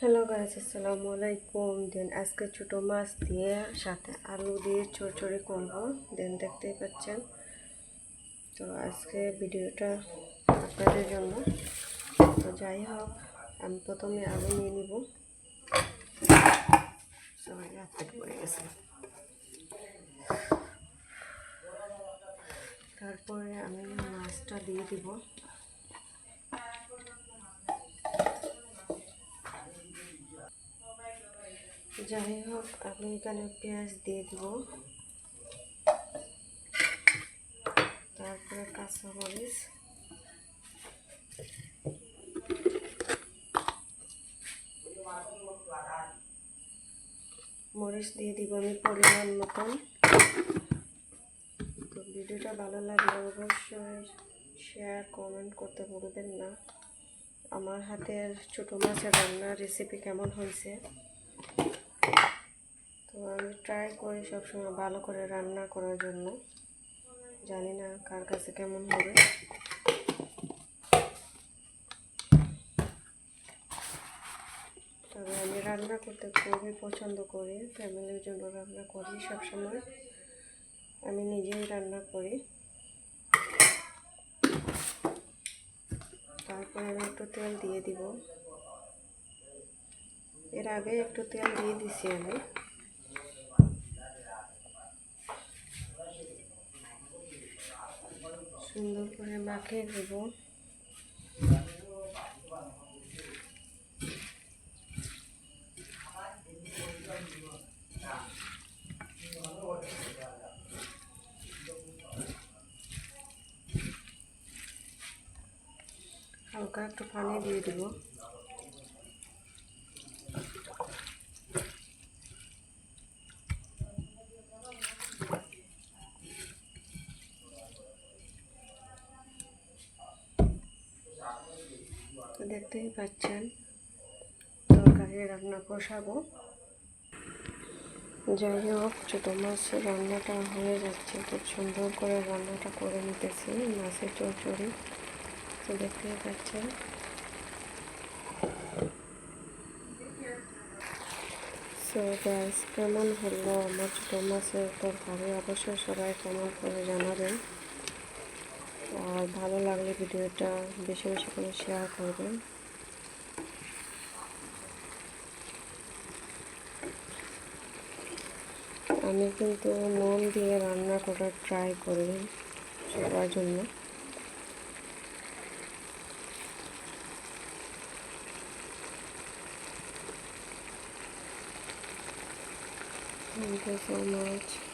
Hello guys, আসসালামু আলাইকুম। দেন আজকে ছোট মাছ দিয়ে সাথে আলু দিয়ে চড়চড়ি করব। দেন দেখতেই পাচ্ছেন। তো আজকে ভিডিওটা আপনাদের জন্য। তো যাই হোক, আমি প্রথমে আলু নিয়ে নিব। সবাই রাত্রে পড়ে গেছে। তারপরে আমি মাছটা দিয়ে দিব। যাই হোক আমি এখানে পেঁয়াজ দিয়ে দিব। তারপরে কাঁচামরিচ। মরিচ মরিচ দিয়ে দিব আমি পরিমাণ মতন। তো ভিডিওটা ভালো লাগলে অবশ্যই শেয়ার কমেন্ট করতে ভুলবেন না। আমার হাতের ছোটো মাছের রান্নার রেসিপি কেমন হয়েছে? ট্রাই করি সবসময় ভালো করে রান্না করার জন্য। জানি না কার কাছে কেমন হবে। তবে আমি রান্না করতে খুবই পছন্দ করি, ফ্যামিলির জন্য রান্না করি সবসময়। আমি নিজেই রান্না করি। তারপর আমি একটু তেল দিয়ে দিব। এর আগে একটু তেল দিয়ে দিছি আমি। সুন্দর করে মাখিয়ে দেব হালকা একটু পানি দিয়ে দিব। দেখতেই পাচ্ছেন তরকারি রান্না বসাবো যাই হোক, ছোটো মাছের রান্নাটা হয়ে যাচ্ছে, খুব সুন্দর করে রান্নাটা করে নিতেছি মাছের চচ্চড়ি, তো দেখতেই পাচ্ছেন। সো গ্যাস কেমন হলো আমার ছোটো মাছের তরকারি? অবশ্যই সবাই কেমন করে জানাবেন। আর ভালো লাগলে ভিডিওটা বেশি বেশি করে শেয়ার করবেন আমি কিন্তু নুন দিয়ে রান্না করার ট্রাই করি সবার জন্য Thank you so much.